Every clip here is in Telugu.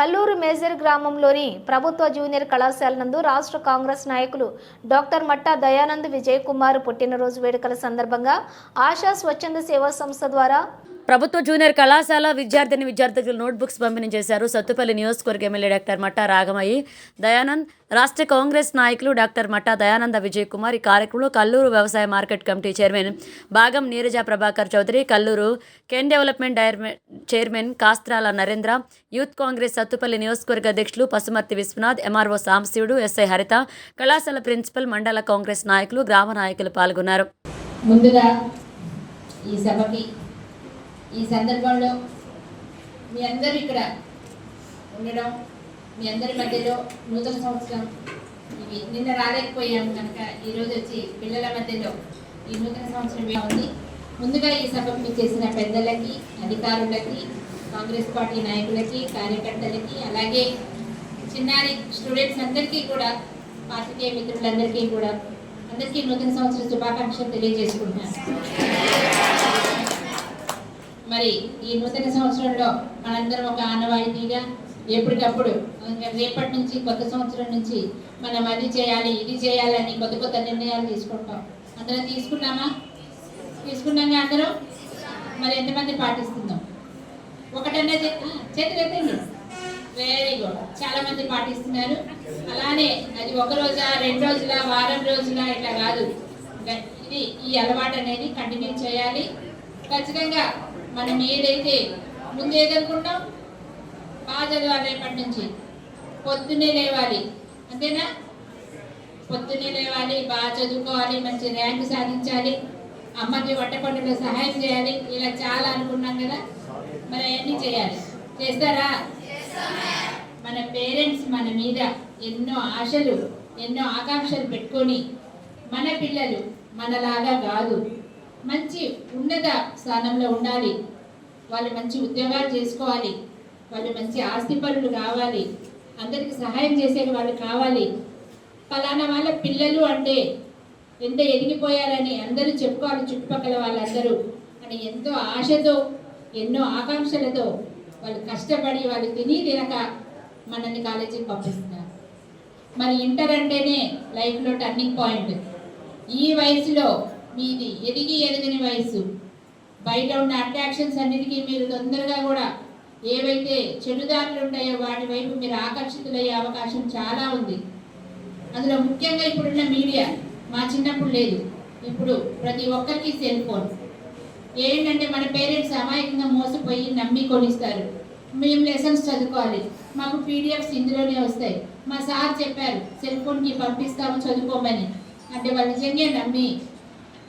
కల్లూరు మేజర్ గ్రామంలోని ప్రభుత్వ జూనియర్ కళాశాల నందు రాష్ట్ర కాంగ్రెస్ నాయకులు డాక్టర్ మట్టా దయానంద్ విజయ్ కుమార్ పుట్టినరోజు వేడుకల సందర్భంగా ఆశా స్వచ్ఛంద సేవా సంస్థ ద్వారా ప్రభుత్వ జూనియర్ కళాశాల విద్యార్థిని విద్యార్థులకు నోట్బుక్స్ పంపిణీ చేశారు. సత్తుపల్లి నియోజకవర్గ ఎమ్మెల్యే డాక్టర్ మట్టా రాగమయ్యి దయానంద్ రాష్ట్ర కాంగ్రెస్ నాయకులు డాక్టర్ మట్టా దయానంద విజయ్ కుమార్ ఈ కార్యక్రమంలో కల్లూరు వ్యవసాయ మార్కెట్ కమిటీ చైర్మన్ భాగం నీరజ ప్రభాకర్ చౌదరి కల్లూరు కెన్ డెవలప్మెంట్ డైర్మె- చైర్మన్ కాస్త్రాల నరేంద్ర యూత్ కాంగ్రెస్ సత్తుపల్లి నియోజకవర్గ అధ్యక్షులు పసుమర్తి విశ్వనాథ్ ఎంఆర్ఓ సాంశివుడు ఎస్ఐ హరిత కళాశాల ప్రిన్సిపల్ మండల కాంగ్రెస్ నాయకులు గ్రామ నాయకులు పాల్గొన్నారు. ముందుగా ఈ సభకి ఈ సందర్భంలో మీ అందరూ ఇక్కడ ఉండడం మీ అందరి మధ్యలో నూతన సంవత్సరం ఇవి నిన్న రాలేకపోయాము కనుక ఈరోజు వచ్చి పిల్లల మధ్యలో ఈ నూతన సంవత్సరం ఉంది? ముందుగా ఈ సభకు చేసిన పెద్దలకి అధికారులకి కాంగ్రెస్ పార్టీ నాయకులకి కార్యకర్తలకి అలాగే చిన్నారి స్టూడెంట్స్ అందరికీ కూడా పాత్రికేయ మిత్రులందరికీ కూడా అందరికీ నూతన సంవత్సర శుభాకాంక్షలు తెలియజేసుకుంటున్నాను. మరి ఈ నూతన సంవత్సరంలో మనందరం ఒక ఆనవాయితీగా ఎప్పటికప్పుడు రేపటి నుంచి కొత్త సంవత్సరం నుంచి మనం అది చేయాలి ఇది చేయాలని కొత్త కొత్త నిర్ణయాలు తీసుకుంటాం. అందరం తీసుకున్నామా? తీసుకున్నాం అందరం? మరి ఎంతమంది పాటిస్తున్నాం? ఒకటన్నా చే- చేతులు ఎత్తండి వెరీ గుడ్ చాలా మంది పాటిస్తున్నారు. అలానే అది ఒక రోజా రెండు రోజుల వారం రోజుల ఇట్లా కాదు. ఇది ఈ అలవాటు అనేది కంటిన్యూ చేయాలి. ఖచ్చితంగా మనం ఏదైతే ముందు ఏదనుకుంటాం బాగా చదవాలి రేపటి నుంచి పొద్దున్నే లేవాలి. అంతేనా? పొద్దున్నే లేవాలి బాగా చదువుకోవాలి మంచి ర్యాంక్ సాధించాలి అమ్మకి వంట పండుగలో సహాయం చేయాలి ఇలా చాలా అనుకున్నాం కదా? మరి అవన్నీ చేయాలి. చేస్తారా? మన పేరెంట్స్ మన మీద ఎన్నో ఆశలు ఎన్నో ఆకాంక్షలు పెట్టుకొని మన పిల్లలు మనలాగా కాదు. మంచి ఉన్నత స్థానంలో ఉండాలి. వాళ్ళు మంచి ఉద్యోగాలు చేసుకోవాలి. వాళ్ళు మంచి ఆస్తి పనులు కావాలి. అందరికి సహాయం చేసే వాళ్ళు కావాలి. ఫలానా వాళ్ళ పిల్లలు అంటే ఎంత ఎదిగిపోయారని అందరూ చెప్పుకోవాలి చుట్టుపక్కల వాళ్ళందరూ. అని ఎంతో ఆశతో ఎన్నో ఆకాంక్షలతో వాళ్ళు కష్టపడి వాళ్ళు తిని తినక మనల్ని కాలేజీకి పంపిస్తున్నారు. మరి ఇంటర్ అంటేనే లైఫ్లో టర్నింగ్ పాయింట్. ఈ వయసులో మీది ఎదిగి ఎదగని వయసు బయట ఉన్న అట్రాక్షన్స్ అన్నిటికీ మీరు తొందరగా కూడా ఏవైతే చెడుదారులు ఉంటాయో వాటి వైపు మీరు ఆకర్షితులయ్యే అవకాశం చాలా ఉంది. అందులో ముఖ్యంగా ఇప్పుడున్న మీడియా మా చిన్నప్పుడు లేదు. ఇప్పుడు ప్రతి ఒక్కరికి సెల్ ఫోన్. ఏంటంటే మన పేరెంట్స్ అమాయకంగా మోసపోయి నమ్మి కొనిస్తారు. మేము లెసన్స్ చదువుకోవాలి. మాకు పీడిఎఫ్స్ ఇందులోనే వస్తాయి. మా సార్ చెప్పారు సెల్ ఫోన్కి పంపిస్తాము చదువుకోమని. అంటే వాళ్ళు నిజంగా నమ్మి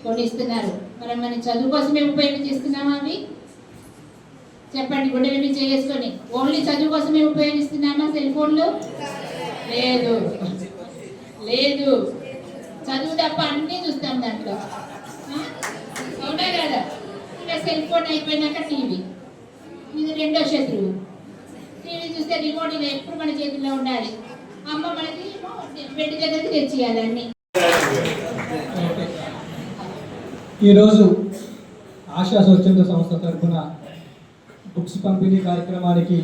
కొనిస్తున్నారు. మనం మన చదువు కోసమే ఉపయోగించేస్తున్నామా అవి? చెప్పండి గుండెల వెళ్ళి చేసుకొని. ఓన్లీ చదువు కోసమే ఉపయోగిస్తున్నామా సెల్ ఫోన్లు? లేదు. లేదు. చదువు తప్ప అన్నీ చూస్తాం దాంట్లో. అవునా కదా? ఇంకా సెల్ ఫోన్ అయిపోయినాక టీవీ. ఇది రెండో శత్రువు. టీవీ చూస్తే రిమోట్ ఇది ఎప్పుడు మన చేతిలో ఉండాలి. అమ్మ మనకి బెడ్ దగ్గర తెచ్చియాలి అన్నీ. ఈరోజు ఆశా స్వచ్ఛంద సంస్థ తరఫున బుక్స్ పంపిణీ కార్యక్రమానికి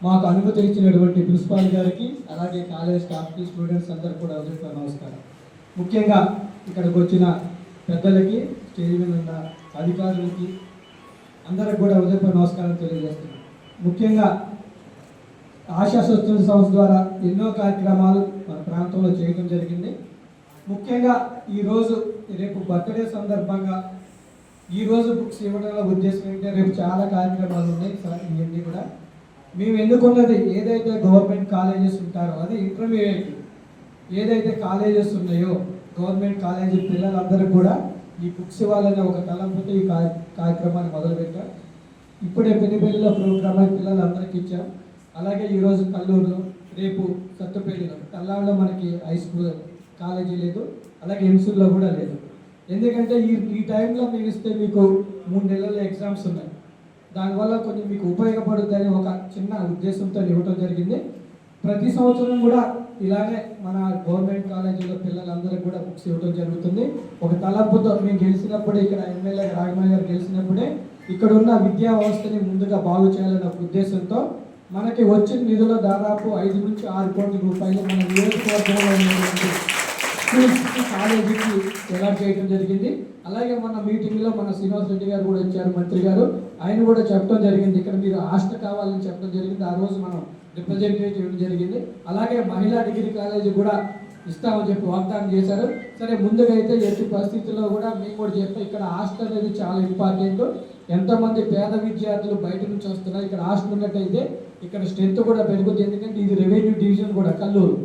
మాకు అనుమతి ఇచ్చినటువంటి ప్రిన్సిపాల్ గారికి అలాగే కాలేజ్ స్టాఫ్కి స్టూడెంట్స్ అందరూ కూడా అందరికీ నమస్కారం. ముఖ్యంగా ఇక్కడికి వచ్చిన పెద్దలకి స్టేజ్ మీద ఉన్న అధికారులకి అందరికి కూడా ఉదయం నమస్కారం తెలియజేస్తున్నాం. ముఖ్యంగా ఆశా స్వచ్ఛంద సంస్థ ద్వారా ఎన్నో కార్యక్రమాలు మన ప్రాంతంలో చేయడం జరిగింది. ముఖ్యంగా ఈరోజు రేపు బర్త్డే సందర్భంగా ఈరోజు బుక్స్ ఇవ్వడంలో ఉద్దేశం ఏంటంటే రేపు చాలా కార్యక్రమాలు ఉన్నాయి సార్ ఇవన్నీ కూడా. మేము ఎన్నుకున్నది ఏదైతే గవర్నమెంట్ కాలేజెస్ ఉంటారో అది ఇంటర్మీడియట్. ఏదైతే కాలేజెస్ ఉన్నాయో గవర్నమెంట్ కాలేజీ పిల్లలందరూ కూడా ఈ బుక్స్ ఇవ్వాలనే ఒక తలంపుతో ఈ కార్య- కార్యక్రమాన్ని మొదలుపెట్టాం. ఇప్పుడే పెళ్ళిపల్లిలో ప్రోగ్రామ్ పిల్లలందరికీ ఇచ్చాం. అలాగే ఈరోజు కల్లూరులో రేపు సత్తుపేటలో కల్లాడులో మనకి హై స్కూల్ కాలేజీ లేదు అలాగే ఎంసూర్లో కూడా లేదు. ఎందుకంటే ఈ ఈ టైంలో మీరు ఇస్తే మీకు మూడు నెలల ఎగ్జామ్స్ ఉన్నాయి. దానివల్ల కొంచెం మీకు ఉపయోగపడుతుందని ఒక చిన్న ఉద్దేశంతో ఇవ్వటం జరిగింది. ప్రతి సంవత్సరం కూడా ఇలానే మన గవర్నమెంట్ కాలేజీలో పిల్లలందరికీ కూడా బుక్స్ ఇవ్వడం జరుగుతుంది. ఒక తలపుతో మేము గెలిచినప్పుడే ఇక్కడ ఎమ్మెల్యే రాఘమయ్య గారు గెలిచినప్పుడే ఇక్కడ ఉన్న విద్యా వ్యవస్థని ముందుగా బాగు చేయాలనే ఉద్దేశంతో మనకి వచ్చిన నిధులు దాదాపు ఐదు నుంచి ఆరు కోట్ల రూపాయలు మన నియోజకవర్గంలో ఉన్నటువంటి స్కూల్స్కి కాలేజీకి అలాట్ చేయడం జరిగింది. అలాగే మన మీటింగ్లో మన శ్రీనివాస్ రెడ్డి గారు కూడా వచ్చారు మంత్రి గారు. ఆయన కూడా చెప్పడం జరిగింది. ఇక్కడ మీరు హాస్టల్ కావాలని చెప్పడం జరిగింది. ఆ రోజు మనం రిప్రజెంటేటివ్ చేయడం జరిగింది. అలాగే మహిళా డిగ్రీ కాలేజీ కూడా ఇస్తామని చెప్పి వాగ్దానం చేశారు. సరే ముందుగా అయితే ఎట్టి పరిస్థితుల్లో కూడా మేము కూడా చెప్పాం ఇక్కడ హాస్టల్ అనేది చాలా ఇంపార్టెంట్ ఎంతోమంది పేద విద్యార్థులు బయట నుంచి వస్తున్నారు. ఇక్కడ హాస్టల్ ఉన్నట్టయితే ఇక్కడ స్ట్రెంత్ కూడా పెరుగుతుంది ఎందుకంటే ఇది రెవెన్యూ డివిజన్ కూడా కల్లూరు.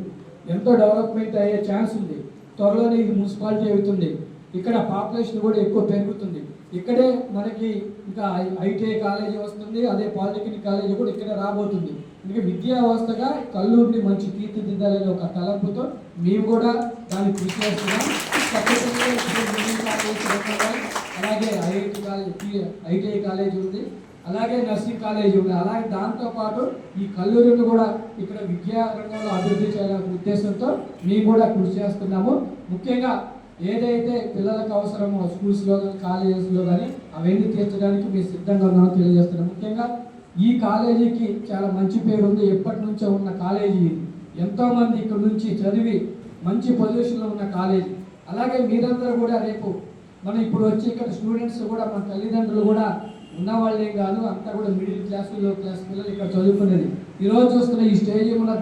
ఎంతో డెవలప్మెంట్ అయ్యే ఛాన్స్ ఉంది. త్వరలోనే ఇది మున్సిపాలిటీ అవుతుంది. ఇక్కడ పాపులేషన్ కూడా ఎక్కువ పెరుగుతుంది. ఇక్కడే మనకి ఇంకా ఐటీఐ కాలేజీ వస్తుంది అదే పాలిటెక్నిక్ కాలేజీ కూడా ఇక్కడే రాబోతుంది. ఇంకా విద్యా వ్యవస్థగా కల్లూరిని మంచి తీర్చిదిద్దాలనే ఒక తలంపుతో మేము కూడా దాన్ని కృషి చేస్తున్నాం. అలాగే ఐఐటి కాలేజ్ ఐటీఐ కాలేజీ ఉంది. అలాగే నర్సింగ్ కాలేజ్ ఉంది అలాగే దాంతోపాటు ఈ కల్లూరిని కూడా ఇక్కడ విద్యా రంగంలో అభివృద్ధి చేయాలనే ఉద్దేశంతో మేము కూడా కృషి చేస్తున్నాము. ముఖ్యంగా ఏదైతే పిల్లలకు అవసరమో స్కూల్స్లో కానీ కాలేజెస్లో కానీ అవన్నీ తీర్చడానికి మేము సిద్ధంగా ఉన్నామని తెలియజేస్తున్నాం ముఖ్యంగా ఈ కాలేజీకి చాలా మంచి పేరు ఉంది. ఎప్పటి నుంచో ఉన్న కాలేజీ ఎంతోమంది ఇక్కడ నుంచి చదివి మంచి పొజిషన్లో ఉన్న కాలేజీ. అలాగే మీరందరూ కూడా రేపు మనం ఇప్పుడు వచ్చి ఇక్కడ స్టూడెంట్స్ కూడా మన తల్లిదండ్రులు కూడా ఉన్నవాళ్ళే కాదు అంతా కూడా మిడిల్ క్లాస్లో క్లాస్ పిల్లలు ఇక్కడ చదువుకునేది. ఈ రోజు చూస్తున్న ఈ స్టేడియంలో